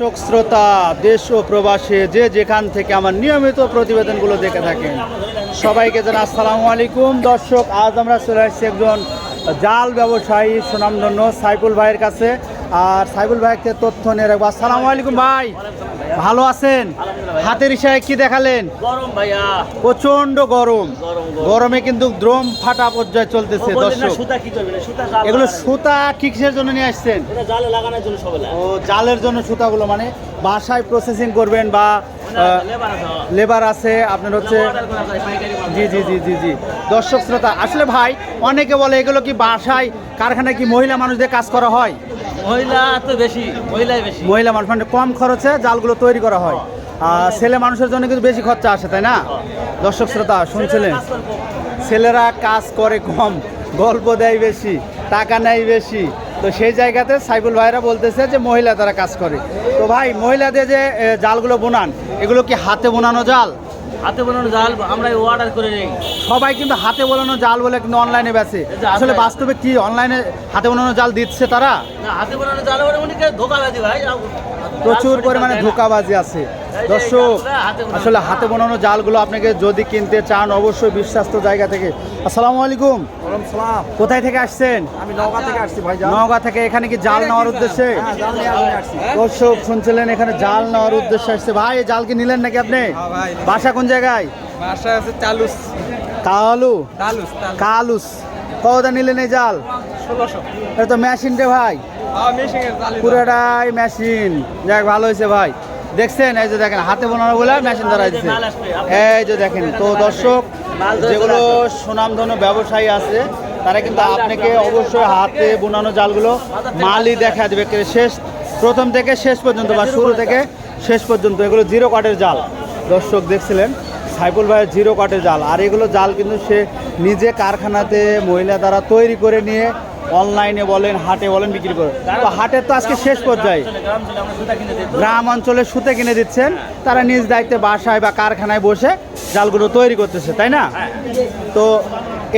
দর্শক, শ্রোতা, দেশ ও প্রবাসে, যে যেখান থেকে আমার নিয়মিত প্রতিবেদনগুলো দেখে থাকেন, সবাইকে জানা আসসালামু আলাইকুম। দর্শক, আজ আমরা চলে আসছি একজন জাল ব্যবসায়ী, সুনামধন্য সাইফুল ভাইয়ের কাছে। আর সাইফুল ভাইকে তথ্য নিয়ে রাখব। আসসালামু আলাইকুম ভাই। ভালো আছেন? হাতের ইশায় কি দেখালেন? গরম ভাইয়া। প্রচণ্ড গরম। গরম, কিন্তু দ্রোম ফাটা পর্যায়ে চলতেছে দর্শক। সুতা কি করবে সুতা জাল এগুলো সুতা কিসের জন্য নিয়ে আসছেন? এটা জালে লাগানোর জন্য সবাই ও জালের জন্য সুতাগুলো মানে বাসায় প্রসেসিং করবেন বা লেবার আছে আপনার হচ্ছে। জি জি জি জি জি। দর্শক শ্রোতা আসলে ভাই অনেকে বলে এগুলো কি বাসায় কারখানায় কি মহিলা মানুষদের কাজ করা হয়? মহিলা তো বেশি মহিলা মানুষ মানে কম খরচে জালগুলো তৈরি করা হয়। আর ছেলে মানুষের জন্য কিন্তু বেশি খরচা আসে, তাই না? দর্শক শ্রোতা, শুনছিলেন? ছেলেরা কাজ করে কম, গল্প দেয় বেশি, টাকা নেয় বেশি। তো সেই জায়গাতে সাইবুল ভাইরা বলতেছে যে মহিলা তারা কাজ করে। তো ভাই, মহিলাদের যে জালগুলো বোনান, এগুলো কি হাতে বোনানো জাল? হাতে বানানো জাল আমরা অর্ডার করে নেই। সবাই কিন্তু হাতে বোনানো জাল বলে কিন্তু অনলাইনে বেচে। হাতে- আসলে বাস্তবে কি অনলাইনে হাতে বোনানো জাল দিচ্ছে তারা? না হাতে বানানো জাল বলে অনেকে ধোকা লাগে ভাই? প্রচুর পরিমাণে ধোকাবাজি আছে। দর্শক। আসলে হাতে বোনানো জালগুলো আপনাকে যদি কিনতে চান অবশ্যই বিশ্বাস্ত জায়গা থেকে। আসসালামু আলাইকুম। কোথায় থেকে আসছেন? আমি নওগাঁ থেকে আসছি ভাই নওগাঁ থেকে। এখানে কি জাল নেওয়ার উদ্দেশ্যে? হ্যাঁ আমি আসছি। দর্শক শুনছিলেন এখানে জাল নেওয়ার উদ্দেশ্যে আসছে। ভাই এই জাল কি নিলেন নাকি আপনি? হ্যাঁ। বাসা কোন জায়গায়? বাসায় আছে চালুস। কালু চালুস কালুস। কতটা নিলেন এই জাল? ষোলোশো। এটা তো মেশিন রে ভাই। হ্যাঁ পুরোটাই মেশিন যাক ভালো হয়েছে ভাই। দেখছেন এই যে দেখেন হাতে বোনানো বলে মেশিন ধরা দিচ্ছে এই যে দেখেন তো দর্শক যেগুলো সুনামধন্য ব্যবসায়ী আছে তারা কিন্তু আপনাকে অবশ্যই হাতে বোনানো জালগুলো মালই দেখা দেবে। শেষ প্রথম থেকে শেষ পর্যন্ত বা শুরু থেকে শেষ পর্যন্ত এগুলো জিরো কাটের জাল। দর্শক দেখছিলেন সাইফুল ভাইয়ের জিরো কাটের জাল। আর এগুলো জাল কিন্তু সে নিজে কারখানাতে মহিলা দ্বারা তৈরি করে নিয়ে অনলাইনে বলেন, হাটে বলেন, বিক্রি করে। তো হাটের তো আজকে শেষ পর্যায়ে। গ্রাম অঞ্চলে সুতে কিনে দিচ্ছেন, তারা নিজ দায়িত্বে বাসায় বা কারখানায় বসে জালগুলো তৈরি করতেছে, তাই না? তো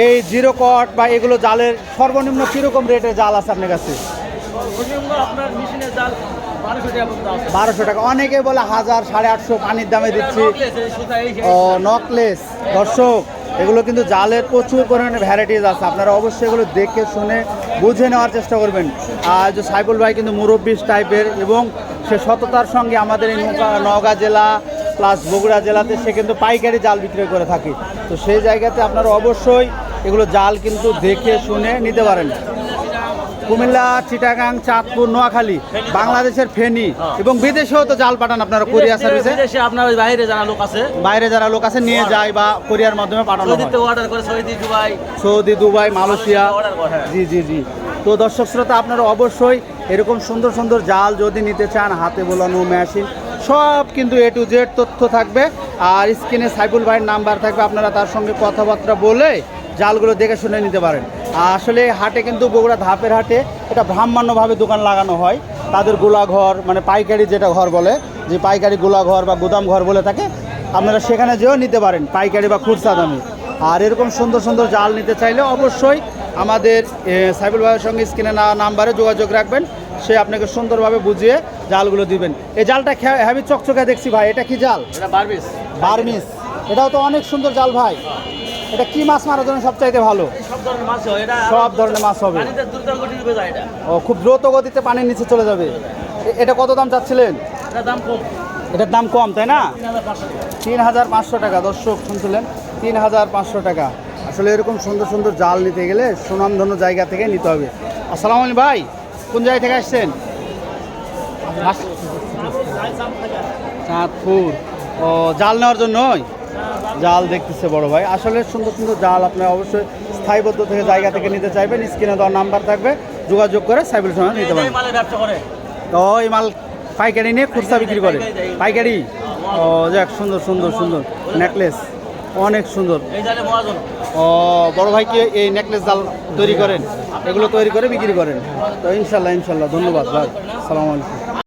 এই জিরো কট বা এগুলো জালের সর্বনিম্ন কীরকম রেটে জাল আছে আপনার কাছে? বারোশো টাকা। অনেকে বলে হাজার, সাড়ে আটশো পানির দামে দিচ্ছি। ও নকলেস দর্শক, এগুলো কিন্তু জালের প্রচুর পরিমাণে ভ্যারাইটিস আছে। আপনারা অবশ্যই এগুলো দেখে শুনে বুঝে নেওয়ার চেষ্টা করবেন। আর যে সাইবুল ভাই কিন্তু মুরব্বী টাইপের এবং সে সততার সঙ্গে আমাদের এই নওগাঁ জেলা প্লাস বগুড়া জেলাতে সে কিন্তু পাইকারি জাল বিক্রয় করে থাকে। তো সেই জায়গাতে আপনারা অবশ্যই এগুলো জাল কিন্তু দেখে শুনে নিতে পারেন। কুমিল্লা চিটাগাং চাঁদপুর নোয়াখালী বাংলাদেশের ফেনী এবং বিদেশেও তো জাল পাঠান আপনারা কোরিয়া সার্ভিসে? বিদেশে আপনার ওই বাইরে যারা লোক আছে। বাইরে যারা লোক আছে নিয়ে যায় বা কোরিয়ার মাধ্যমে পাঠানো হয়। অর্ডার করে Saudi Dubai. Saudi Dubai Malaysia. হ্যাঁ। জি জি জি। তো দর্শক শ্রোতা আপনারা অবশ্যই এরকম সুন্দর সুন্দর জাল যদি নিতে চান হাতে বোলানো মেশিন সব কিন্তু এ টু জেড তথ্য থাকবে। আর স্ক্রিনে সাইফুল ভাইয়ের নাম্বার থাকবে আপনারা তার সঙ্গে কথাবার্তা বলে জালগুলো দেখে শুনে নিতে পারেন। আসলে হাটে কিন্তু বগুড়া ধাপের হাটে এটা ব্রাহ্মণ্যভাবে দোকান লাগানো হয়। তাদের গোলাঘর মানে পাইকারি যেটা ঘর বলে যে পাইকারি গোলাঘর বা গুদাম ঘর বলে থাকে আপনারা সেখানে যেও নিতে পারেন পাইকারি বা খুচরা দামে। আর এরকম সুন্দর সুন্দর জাল নিতে চাইলে অবশ্যই আমাদের এ, সাইফুল ভাইয়ের সঙ্গে স্ক্রিনে না নাম্বারে যোগাযোগ রাখবেন সে আপনাকে সুন্দরভাবে বুঝিয়ে জালগুলো দিবেন। এই জালটা হ্যাভি চকচকে দেখছি ভাই এটা কি জাল? এটা বারবিস বার্মিস এটাও তো অনেক সুন্দর জাল ভাই। এটা কি মাছ মারার জন্য সবচাইতে ভালো? সব ধরনের মাছ হবে। ও খুব দ্রুত গতিতে পানির নিচে চলে যাবে। এটা কত দাম চাচ্ছিলেন? এটার দাম কম তাই না? তিন হাজার পাঁচশো তিন হাজার পাঁচশো টাকা দর্শক শুনছিলেন? তিন হাজার পাঁচশো টাকা। আসলে এরকম সুন্দর সুন্দর জাল নিতে গেলে সুনামধন্য জায়গা থেকে নিতে হবে। আসসালামু আলাইকুম ভাই কোন জায়গা থেকে আসছেন? চাঁদপুর। ও জাল নেওয়ার জন্যই? জাল দেখতেছে বড় ভাই। আসলে সুন্দর সুন্দর জাল আপনারা অবশ্যই স্থায়ীবদ্ধ থেকে জায়গা থেকে নিতে চাইবেন, স্ক্রিনে দেওয়ার নাম্বার থাকবে, যোগাযোগ করে সাইবের সঙ্গে নিতে পারেন। তো এই মাল পাইকারি নিয়ে খুচরা বিক্রি করে। পাইকারি? ও, যাক, সুন্দর সুন্দর সুন্দর। নেকলেস, অনেক সুন্দর। ও, বড় ভাই কি এই নেকলেস জাল তৈরি করেন? এগুলো তৈরি করে বিক্রি করেন? তো ইনশাল্লাহ ইনশাল্লাহ, ধন্যবাদ, ভাই। সালাম আলাইকুম।